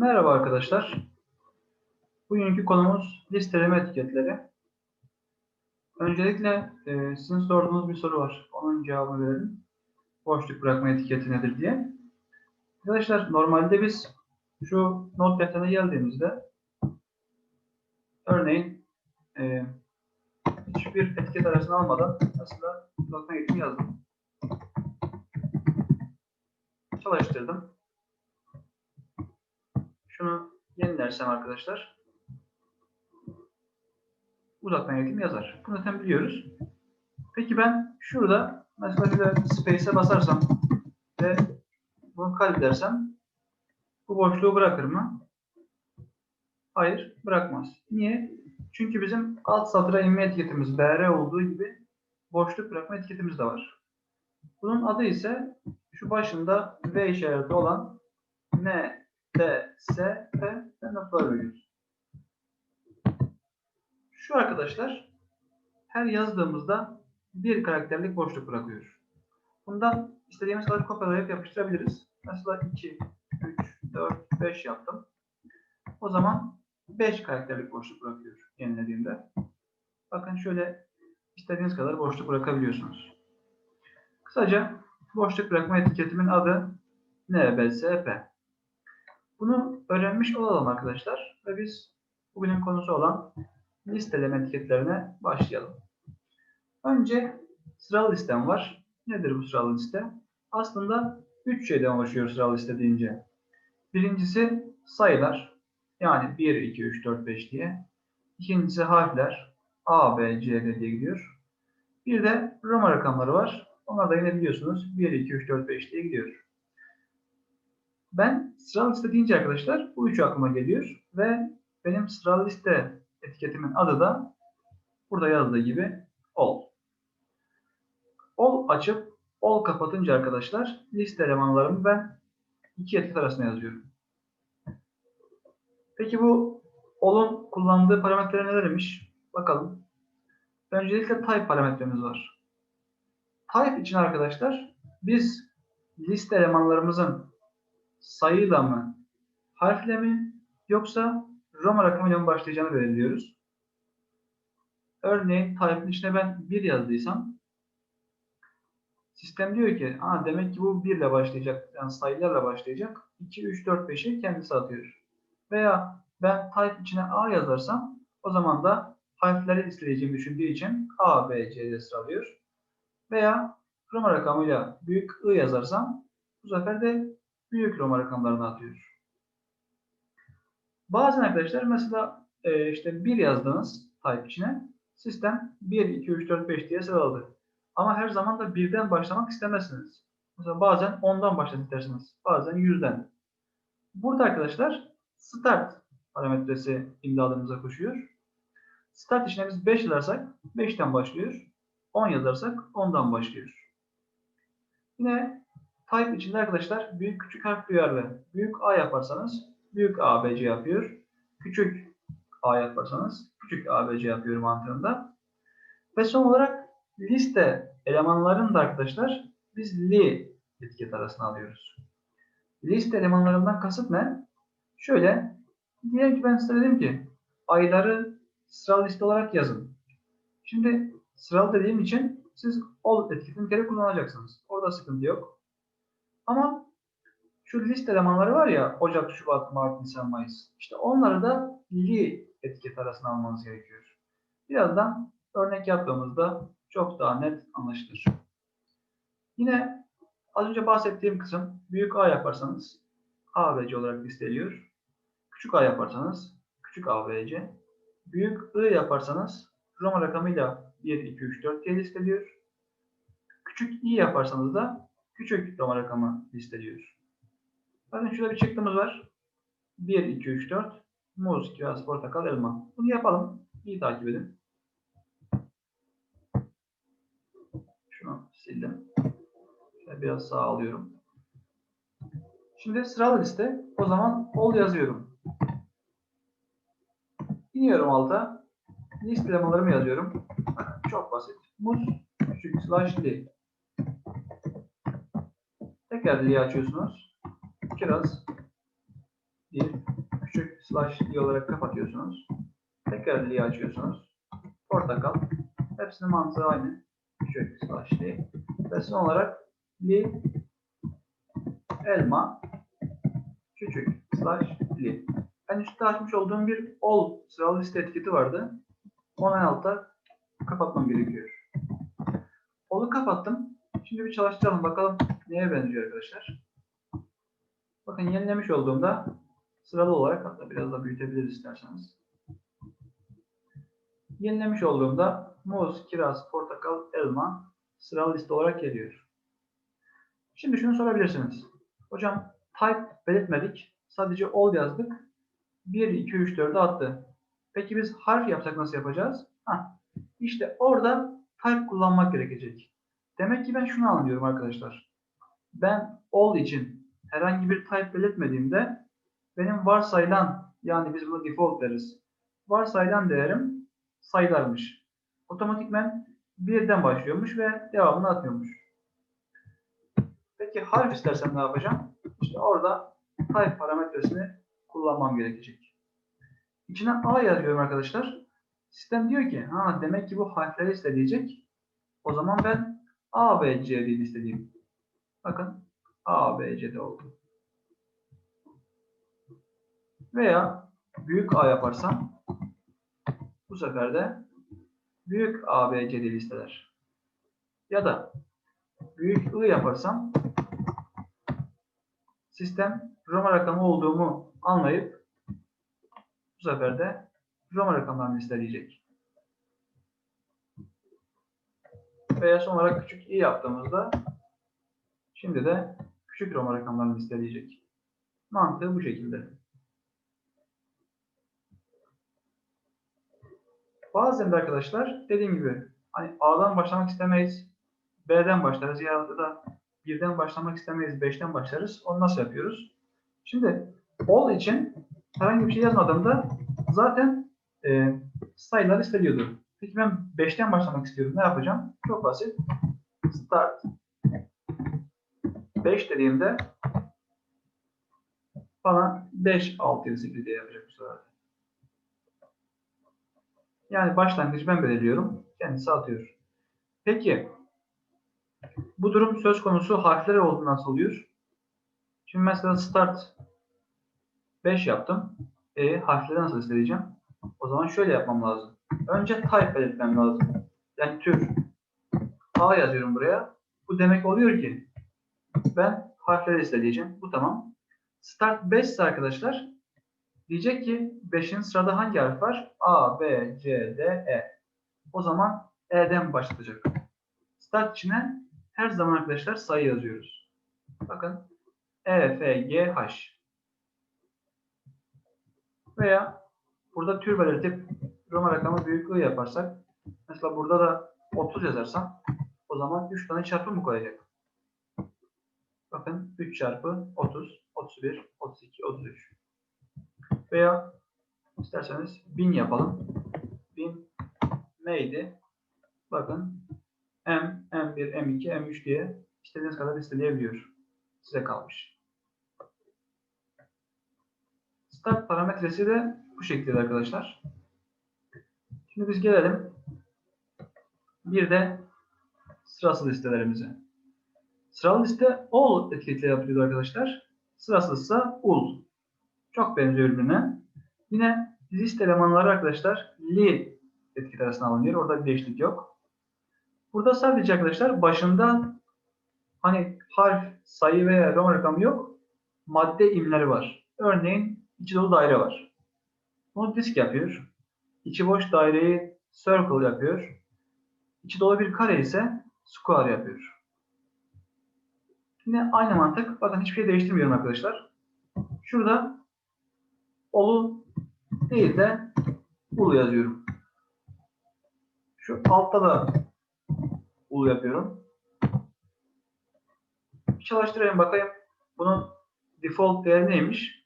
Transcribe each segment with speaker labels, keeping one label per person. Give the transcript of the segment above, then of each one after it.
Speaker 1: Merhaba arkadaşlar. Bugünkü konumuz listeleme etiketleri. Öncelikle e, sizin sorduğunuz bir soru var. Onun cevabını verelim. Boşluk bırakma etiketi nedir diye. Arkadaşlar normalde biz şu not defterine geldiğimizde örneğin e, hiçbir etiket arasını almadan mesela uzatma eğitimi yazdım. Çalıştırdım. Şunu yenilersem arkadaşlar uzaktan eğitim yazar. Bunu zaten biliyoruz. Peki ben şurada mesela şöyle space'e basarsam ve bunu kaydedersem bu boşluğu bırakır mı? Hayır, bırakmaz. Niye? Çünkü bizim alt satıra inme etiketimiz BR olduğu gibi boşluk bırakma etiketimiz de var. Bunun adı ise şu başında V işareti olan N, D, S, P ve noktalar veriyoruz. Şu arkadaşlar her yazdığımızda bir karakterlik boşluk bırakıyor. Bundan istediğimiz kadar kopyalayıp yapıştırabiliriz. Mesela 2, 3, 4, 5 yaptım. O zaman 5 karakterlik boşluk bırakıyor yenilediğimde. Bakın şöyle istediğiniz kadar boşluk bırakabiliyorsunuz. Kısaca boşluk bırakma etiketimin adı NBSP. Bunu öğrenmiş olalım arkadaşlar ve biz bugünün konusu olan listeleme etiketlerine başlayalım. Önce sıralı listem var. Nedir bu sıralı liste? Aslında 3 şeyden oluşuyor sıralı liste deyince. Birincisi sayılar. Yani 1, 2, 3, 4, 5 diye. İkincisi harfler. A, B, C, D diye gidiyor. Bir de Roma rakamları var. Onlar da yine biliyorsunuz 1, 2, 3, 4, 5 diye gidiyor. Ben sıralı liste deyince arkadaşlar bu üçü aklıma geliyor ve benim sıralı liste etiketimin adı da burada yazdığı gibi all. All açıp all kapatınca arkadaşlar liste elemanlarımı ben iki etiket arasında yazıyorum. Peki bu all'un kullandığı parametreler nelermiş? Bakalım. Öncelikle type parametremiz var. Type için arkadaşlar biz liste elemanlarımızın sayıyla mı, harfle mi yoksa Roma rakamıyla mı başlayacağını belirliyoruz. Örneğin type'ın içine ben 1 yazdıysam sistem diyor ki Aa, demek ki bu 1 ile başlayacak, yani sayılarla başlayacak. 2, 3, 4, 5'i kendisi atıyor. Veya ben type içine A yazarsam o zaman da harfleri listeleyeceğimi düşündüğü için A, B, C diye sıralıyor. Veya Roma rakamıyla büyük I yazarsam bu sefer de büyük Roma rakamlarını atıyor. Bazen arkadaşlar mesela e, işte 1 yazdınız type içine sistem 1, 2, 3, 4, 5 diye sıraladı. Ama her zaman da birden başlamak istemezsiniz. Mesela bazen 10'dan başlamak istersiniz. Bazen 100'den. Burada arkadaşlar start parametresi imdalarımıza koşuyor. Start içine biz 5 yazarsak 5'ten başlıyor. 10 yazarsak 10'dan başlıyor. Yine type içinde arkadaşlar büyük küçük harf duyarlı. Büyük A yaparsanız büyük A, B, C yapıyor. Küçük A yaparsanız küçük A, B, C yapıyor mantığında. Ve son olarak liste elemanlarını da arkadaşlar biz li etiket arasına alıyoruz. Liste elemanlarından kasıt ne? Şöyle, diyelim ki ben size dedim ki ayları sıralı liste olarak yazın. Şimdi sıralı dediğim için siz all etiketini bir kere kullanacaksınız. Orada sıkıntı yok. Ama şu liste elemanları var ya Ocak, Şubat, Mart, Nisan, Mayıs. İşte onları da li etiket arasına almanız gerekiyor. Birazdan örnek yaptığımızda çok daha net anlaşılır. Yine az önce bahsettiğim kısım büyük A yaparsanız A ve C olarak listeliyor. Küçük A yaparsanız küçük A ve C. Büyük I yaparsanız Roma rakamıyla 1, 2, 3, 4 diye listeliyor. Küçük i yaparsanız da küçük Roma rakamı listeliyor. Bakın şurada bir çıktığımız var. 1, 2, 3, 4. Muz, kiraz, portakal, elma. Bunu yapalım. İyi takip edin. Şunu sildim. Biraz sağa alıyorum. Şimdi sıralı liste. O zaman all yazıyorum. İniyorum alta. Listelemalarımı yazıyorum. Çok basit. Muz küçük slash li. Tekrar li'yi açıyorsunuz. Kiraz. li küçük slash li olarak kapatıyorsunuz. Tekrar li açıyorsunuz. Portakal. Hepsinin mantığı aynı. Küçük slash li. Ve son olarak li elma küçük slash li. Ben üstte açmış olduğum bir all sıralı liste etiketi vardı. Onu en altta kapatmam gerekiyor. All'u kapattım. Şimdi bir çalıştıralım bakalım neye benziyor arkadaşlar. Bakın yenilemiş olduğumda sıralı olarak hatta biraz da büyütebiliriz isterseniz. Yenilemiş olduğumda muz, kiraz, portakal, elma sıralı liste olarak geliyor. Şimdi şunu sorabilirsiniz. Hocam type belirtmedik. Sadece all yazdık. 1, 2, 3, 4'ü attı. Peki biz harf yapsak nasıl yapacağız? Hah, işte orada type kullanmak gerekecek. Demek ki ben şunu anlıyorum arkadaşlar. Ben all için herhangi bir type belirtmediğimde benim varsayılan yani biz bunu default deriz. Varsayılan değerim sayılarmış. Otomatikmen birden başlıyormuş ve devamını atmıyormuş. Peki harf istersem ne yapacağım? İşte orada type parametresini kullanmam gerekecek. İçine A yazıyorum arkadaşlar. Sistem diyor ki ha demek ki bu harfleri isteyecek. O zaman ben A, B, C diye istediğim. Bakın A, B, C'de oldu. Veya büyük A yaparsam bu sefer de büyük A, B, C diye listeler. Ya da büyük I yaparsam sistem Roma rakamı olduğumu anlayıp bu sefer de Roma rakamlarını listeleyecek. Veya son olarak küçük i yaptığımızda şimdi de küçük Roma rakamlarını listeleyecek. Mantığı bu şekilde. Bazen de arkadaşlar dediğim gibi hani A'dan başlamak istemeyiz. B'den başlarız ya da birden başlamak istemeyiz. Beşten başlarız. Onu nasıl yapıyoruz? Şimdi all için herhangi bir şey yazmadığımda zaten e, sayılar listeliyordu. Peki ben 5'ten başlamak istiyorum. Ne yapacağım? Çok basit. Start 5 dediğimde bana 5, 6, 7, 8 diye yapacak bu sefer. Yani başlangıcı ben belirliyorum. Kendisi atıyor. Peki bu durum söz konusu harfler olduğu nasıl oluyor? Şimdi mesela start 5 yaptım. E harfleri nasıl isteyeceğim? O zaman şöyle yapmam lazım. Önce type belirtmem lazım. Yani tür. A yazıyorum buraya. Bu demek oluyor ki ben harfleri isteyeceğim. Bu tamam. Start 5 ise arkadaşlar diyecek ki 5'in sırada hangi harf var? A, B, C, D, E. O zaman E'den başlatacak. Start içine her zaman arkadaşlar sayı yazıyoruz. Bakın E, F, G, H. Veya burada tür belirtip Roma rakamı büyük I yaparsak mesela burada da 30 yazarsam o zaman 3 tane çarpı mı koyacak? Bakın 3 çarpı 30, 31, 32, 33. Veya isterseniz 1000 yapalım. 1000 neydi? Bakın M, M1, M2, M3 diye istediğiniz kadar listeleyebiliyor. Size kalmış. Start parametresi de bu şekilde arkadaşlar. Şimdi biz gelelim bir de sırasız listelerimize. Sıralı liste all etiketle yapılıyor arkadaşlar. Sırasızsa ul. Çok benziyor birbirine. Yine liste elemanları arkadaşlar li etiket arasında alınıyor. Orada bir değişiklik yok. Burada sadece arkadaşlar başında hani harf, sayı veya Roma rakamı yok. Madde imleri var. Örneğin içi dolu daire var. Bunu disk yapıyor. İçi boş daireyi circle yapıyor. İçi dolu bir kare ise square yapıyor. Yine aynı mantık. Bakın hiçbir şey değiştirmiyorum arkadaşlar. Şurada olu değil de ulu yazıyorum. Şu altta da ulu yapıyorum. Bir çalıştırayım bakayım. Bunun default değeri neymiş?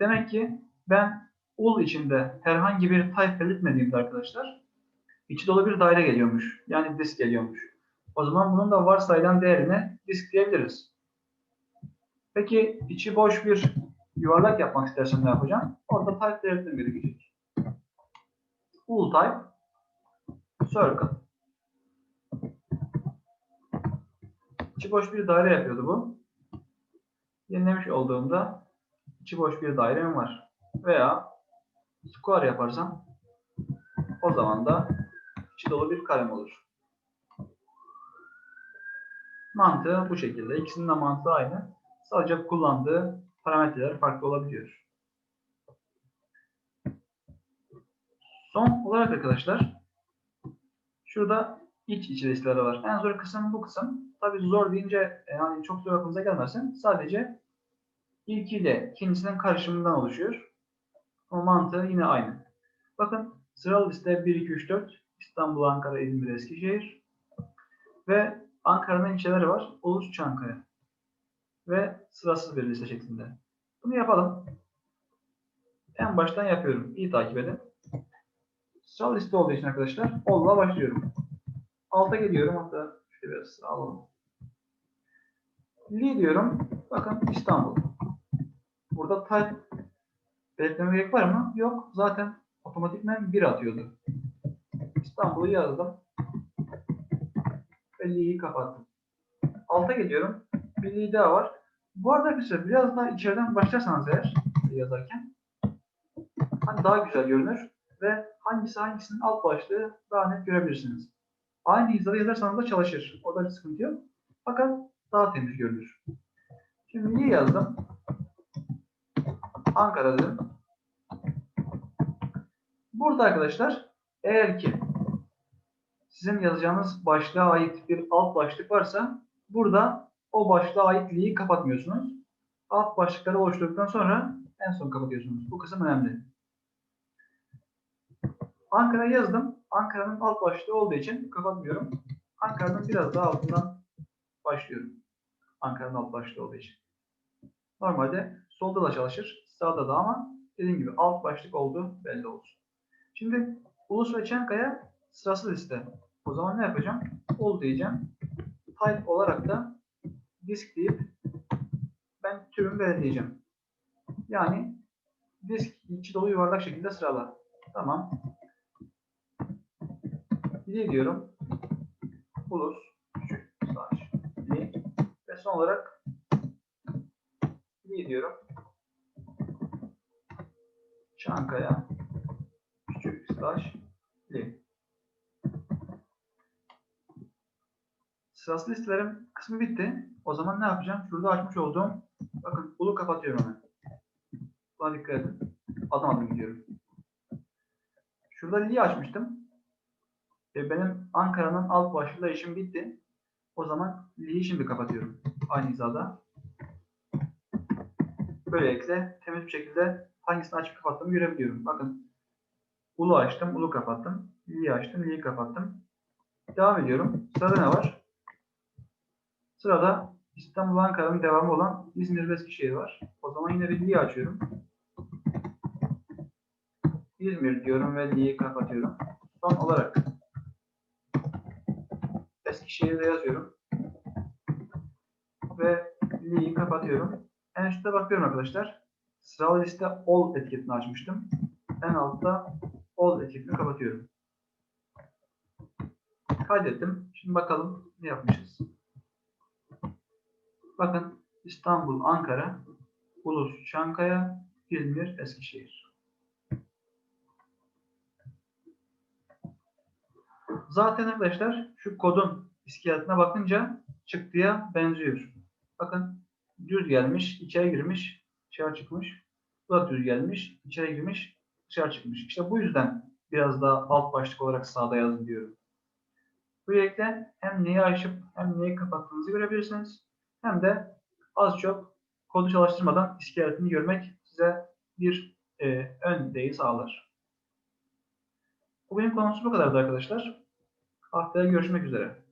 Speaker 1: Demek ki ben ul içinde herhangi bir type belirtmediğimde arkadaşlar içi dolu bir daire geliyormuş. Yani disk geliyormuş. O zaman bunun da varsayılan değerine disk diyebiliriz. Peki içi boş bir yuvarlak yapmak istersem ne yapacağım? Orada type belirtmem gerekecek. Ul type circle. İçi boş bir daire yapıyordu bu. Yenilemiş olduğumda içi boş bir dairem var. Veya square yaparsam o zaman da içi dolu bir karem olur. Mantığı bu şekilde. İkisinin de mantığı aynı. Sadece kullandığı parametreler farklı olabiliyor. Son olarak arkadaşlar şurada iç içe listeleri var. En zor kısım bu kısım. Tabii zor deyince yani çok zor aklınıza gelmesin. Sadece ilkiyle ikincisinin karışımından oluşuyor. O mantığı yine aynı. Bakın sıralı liste 1, 2, 3, 4 İstanbul, Ankara, İzmir, Eskişehir ve Ankara'nın ilçeleri var. Ulus, Çankaya ve sırasız bir liste şeklinde. Bunu yapalım. En baştan yapıyorum. İyi takip edin. Sıralı liste olduğu için arkadaşlar Ol'la başlıyorum. Alta geliyorum. Hatta şöyle biraz sıra alalım. Li diyorum. Bakın İstanbul. Burada type belirtmeme gerek var mı? Yok. Zaten otomatikmen 1 atıyordu. İstanbul'u yazdım. Ve Li'yi kapattım. Alta geliyorum. Bir daha var. Bu arada arkadaşlar biraz daha içeriden başlarsanız eğer yazarken hani daha güzel görünür ve hangisi hangisinin alt başlığı daha net görebilirsiniz. Aynı hizada yazarsanız da çalışır. Orada bir sıkıntı yok. Fakat daha temiz görünür. Şimdi Li yazdım. Ankara dedim. Burada arkadaşlar eğer ki sizin yazacağınız başlığa ait bir alt başlık varsa burada o başlığa ait li'yi kapatmıyorsunuz. Alt başlıkları oluşturduktan sonra en son kapatıyorsunuz. Bu kısım önemli. Ankara yazdım. Ankara'nın alt başlığı olduğu için kapatmıyorum. Ankara'nın biraz daha altından başlıyorum. Ankara'nın alt başlığı olduğu için. Normalde solda da çalışır, sağda da ama dediğim gibi alt başlık olduğu belli olsun. Şimdi Ulus ve Çankaya sırasız liste. O zaman ne yapacağım? Ol diyeceğim. Type olarak da disk deyip ben türümü belirleyeceğim. Yani disk içi dolu yuvarlak şekilde sırala. Tamam. Li diyorum. Li ve son olarak li diyorum. Çankaya küçük slash li. Sırasız listelerim kısmı bitti. O zaman ne yapacağım? Şurada açmış olduğum bakın ulu kapatıyorum hemen. Buna dikkat edin. Adım adım gidiyorum. Şurada li açmıştım. E benim Ankara'nın alt başlığıyla işim bitti. O zaman li'yi şimdi kapatıyorum. Aynı hizada. Böylelikle temiz bir şekilde hangisini açıp kapattığımı görebiliyorum. Bakın ulu açtım, ulu kapattım. Li'yi açtım, li'yi kapattım. Devam ediyorum. Sırada ne var? Sırada İstanbul Ankara'nın devamı olan İzmir Eskişehir var. O zaman yine bir li'yi açıyorum. İzmir diyorum ve li'yi kapatıyorum. Son olarak Eskişehir'de yazıyorum. Ve li'yi kapatıyorum. En üstte bakıyorum arkadaşlar. Sıralı liste all etiketini açmıştım. En altta all etiketini kapatıyorum. Kaydettim. Şimdi bakalım ne yapmışız. Bakın İstanbul, Ankara, Ulus, Çankaya, İzmir, Eskişehir. Zaten arkadaşlar şu kodun iskeletine bakınca çıktıya benziyor. Bakın düz gelmiş, içeri girmiş, dışarı çıkmış. Bu da düz gelmiş, içeri girmiş, dışarı çıkmış. İşte bu yüzden biraz daha alt başlık olarak sağda yazın diyorum. Böylelikle hem neyi açıp hem neyi kapattığınızı görebilirsiniz. Hem de az çok kodu çalıştırmadan iskeletini görmek size bir e, ön deği sağlar. Bugünün konusu bu kadardı arkadaşlar. Haftaya görüşmek üzere.